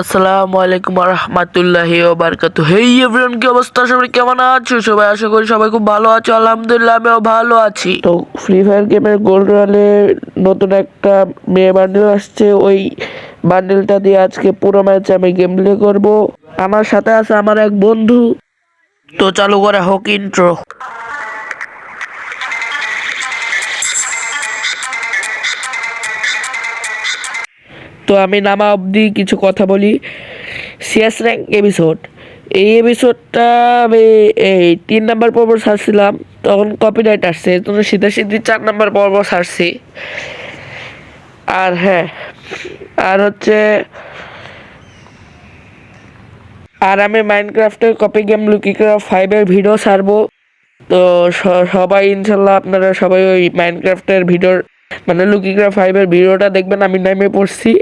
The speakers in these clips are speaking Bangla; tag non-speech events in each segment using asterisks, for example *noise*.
আসসালামু আলাইকুম রহমতুল্লাহি বারকাতু হেই এভরিওয়ান কি অবস্থা? সবাই কেমন আছো? সবাই আশা করি সবাই খুব ভালো আছো। আলহামদুলিল্লাহ আমিও ভালো আছি। তো ফ্রি ফায়ার গেমের গোল্ড রয়ালে নতুন একটা মেয়ে বান্ডেল আসছে। ওই বান্ডেলটা দিয়ে আজকে পুরো ম্যাচ আমি গেম প্লে করব। আমার সাথে আছে আমার এক বন্ধু। তো চালু করে হোক ইন্ট্রো তো আমি নামা অবধি কিছু কথা বলি। সিএস র্যাঙ্ক এপিসোড এই এপিসোডটা আমি এই তিন নাম্বার পর্ব সারছিলাম তখন কপিরাইট আসছে জন্য সিধা সিধি চার নাম্বার পর্ব সারছি আর হ্যাঁ আর হচ্ছে আর আমি মাইনক্রাফটের কপি গেম লুকিক্রাফট ফাইভের ভিডিও ছাড়বো। তো সবাই ইনশাল্লাহ আপনারা সবাই ওই মাইনক্রাফটের ভিডিওর মানে লুকিক্রাফট ফাইভের ভিডিওটা দেখবেন, আমি নামে পড়ছি।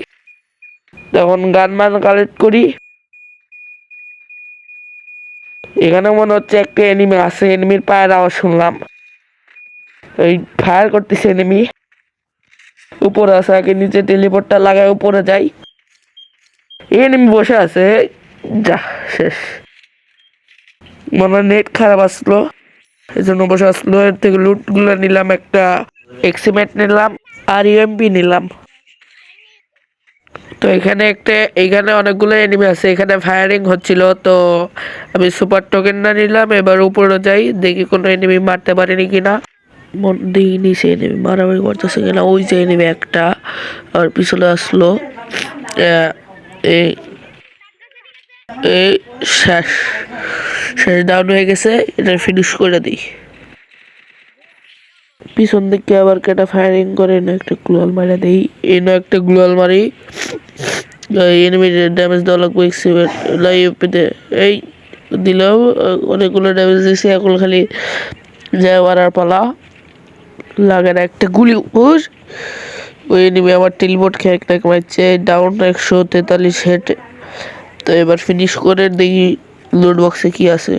তখন গান মান কালেক্ট করি। এখানে মনে হচ্ছে একটা এনিমি আছে এনিমির পায়ের আওয়াজ শুনলাম। ওই ফায়ার করতেছে এনিমি উপরে আছে, আগে নিচে টেলিপোর্টটা লাগায় উপরে যাই। এনিমি বসে আছে। যা, শেষ। মনে হয় নেট খারাপ আসলো। এই জন্য বসে আসলো। এর থেকে লুটগুলো নিলাম, একটা এক্সিমেট নিলাম, আর ইউএমপি নিলাম। তো এখানে একটা, এখানে অনেকগুলো এনিমি আছে। এখানে ফায়ারিং হচ্ছিল, তো আমি সুপার টোকেনটা নিলাম, এবার উপরে যাই, দেখি কোনো এনিমি মারতে পারিনি কিনা। মন দিইনি সে এনিমি মারামারি করতেছে কিনা, ওই যে এনিমি একটা, আর পিছনে আসলো এই এই শেষ শেষ ডাউন হয়ে গেছে, এটা ফিনিশ করে দিই। পিছন দিকে আবার কেটা ফায়ারিং করে, এনে একটা গ্লোয়াল মারা দেই, এনে একটা গ্লোয়াল মারি। এনিমির ড্যামেজ দেওয়া লাগবে এক্সিমেট লাইফে এই দিলেও অনেকগুলো ড্যামেজ দিয়েছে, এখন খালি যায় মারার পালা। না একটা গুলি উপর ওই এনিমি আমার টিলবোর্ড খেয়ে একটা মারছে ডাউন একশো তেতাল্লিশ হেড তো এবার ফিনিশ করে দেখি লুট বক্সে কি আছে।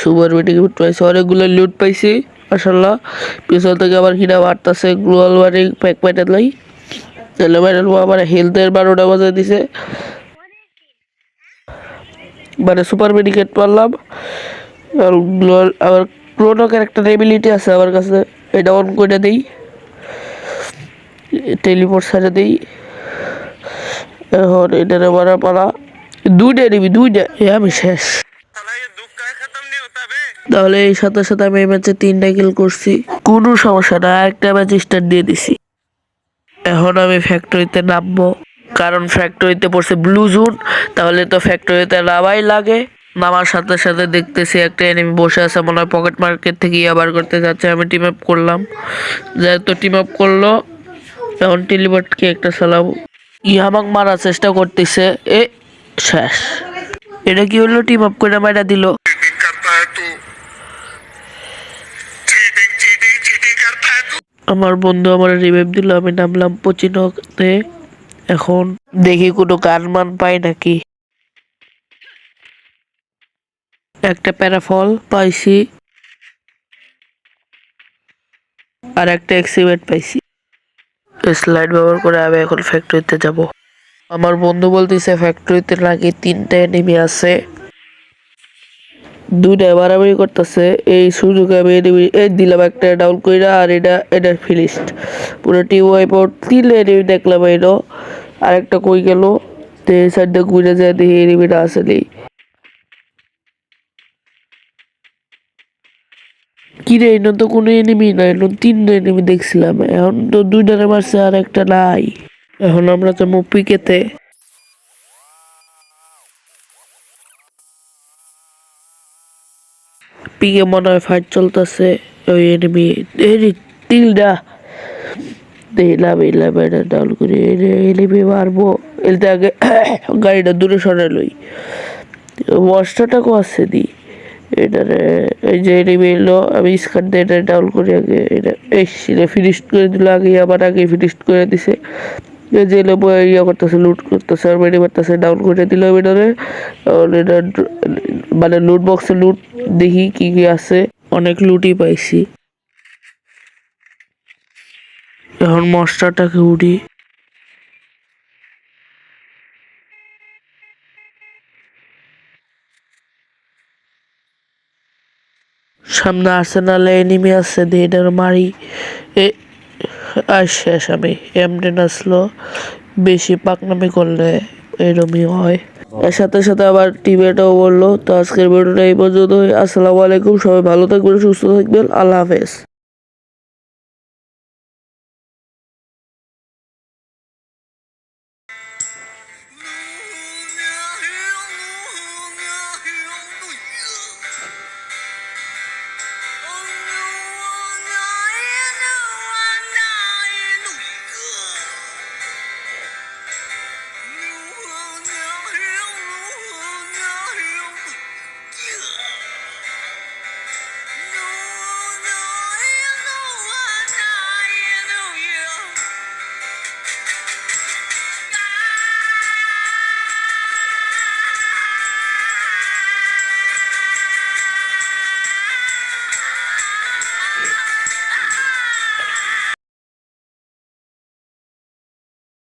সুপার মিটিং লুট পাইছি, অনেকগুলো লুট পাইছি মাসাল্লাহ পিছন থেকে আবার কিনা বাড়তেছে গ্লোয়াল বাড়ি প্যাক প্যাটে লাই তাহলে ভাইরাল আবার হেলথের বারোটা বাজে দিছে। মানে সুপার মেডিকেট পারলাম। আবার ক্রোনকের একটা এবিলিটি আছে আমার কাছে। এটা অন করে দিই। টেলিপোর্ট সারে দিই। এখন এটার আবার পালা। দুইটা নিবি, দুইটা। আমি শেষ। তাহলে এই সাথে সাথে আমি এই ম্যাচে তিনটা কিল করছি। কোনো সমস্যা না, একটা ম্যাচ স্টার্ট দিয়ে দিছি। এখন আমি ফ্যাক্টরিতে নামবো। কারণ ফ্যাক্টরিতে পড়ছে ব্লু জোন তাহলে তো ফ্যাক্টরিতে নামাই লাগে। নামার সাথে সাথে দেখতেছি একটা এনিমি বসে আছে, মনে হয় পকেট মার্কেট থেকে আবার করতে যাচ্ছে, আমি টিম আপ করলাম। যেহেতু টিম আপ করল, এখন টেলিবার্টকে একটা চালাবো। ইয়ামাক মারার চেষ্টা করতেছে, এ, শেষ। এটা কি হলো? টিম আপ করে মারা দিল। আমার বন্ধু আমার রিভাইভ দিল, আমি নামলাম পচিনতে এখন দেখি কোনো গান মান পাই নাকি। একটা প্যারাফল পাইছি। আর একটা এক্সিমেট পাইছি। স্লাইড ব্যবহার করে আমি এখন ফ্যাক্টরিতে যাব। আমার বন্ধু বলতেছে ফ্যাক্টরিতে নাকি তিনটা এনিমি আছে। দুইটা বাড়াবাড়ি করতেছে। এই সুযোগে আমি enemy এই দিলাম একটা ডাউন কইরা আর এটা এটা ফিনিশড পুরো টি ওয়াইপ আউট তিন এনিমি দেখলাম এনো আরেকটা কই গেল? তো এই সাইডটা ঘুরে যায়, দেখি এনিমিটা আসলেই কিরে এনো তো কোনো এনিমি নাই এনো তিনটা এনিমি দেখছিলাম। এখন তো দুইটারে মারছে আর একটা নাই। এখন আমরা তো মুপিকেতে পিকে মনে হয় ফাইট চলতেছে, ওই এনিমি এনি তিলডা দিলাম এলাম এটা ডাউন করে এনিমি মারবো। এলতে আগে *coughs* গাড়িটা দূরে সরে লই। বস্তাটাকেও আসছে দি। এটারে, এই যে এনিমি এলো, আমি স্কার দিয়ে এটা ডাউন করে আগে, এটা এসে ফিনিশ করে দিল আগে, আবার আগে ফিনিশ করে দিছে। এই যে লোপো ইয়া করতেছে লুট করতেছে, আর বেড়ে মারতেছে ডাউন করে দিল বেটারে এটা মানে লুট বক্সে লুট দেখি কি কি আছে। অনেক লুটই পাইছি। এখন মশলাটাকে উড়ি। সামনে আর্সেনালে এনিমি আছে, দিয়ে মারি। আর শেষ আমি এমনি নাচলো। বেশি পাকনামি করলে এরমই হয়। এর সাথে সাথে আবার টিভিটাও বলল, তো আজকের ভিডিওটা এই পর্যন্ত আসসালামু আলাইকুম, সবাই ভালো থাকবেন, সুস্থ থাকবেন, আল্লাহ হাফেজ।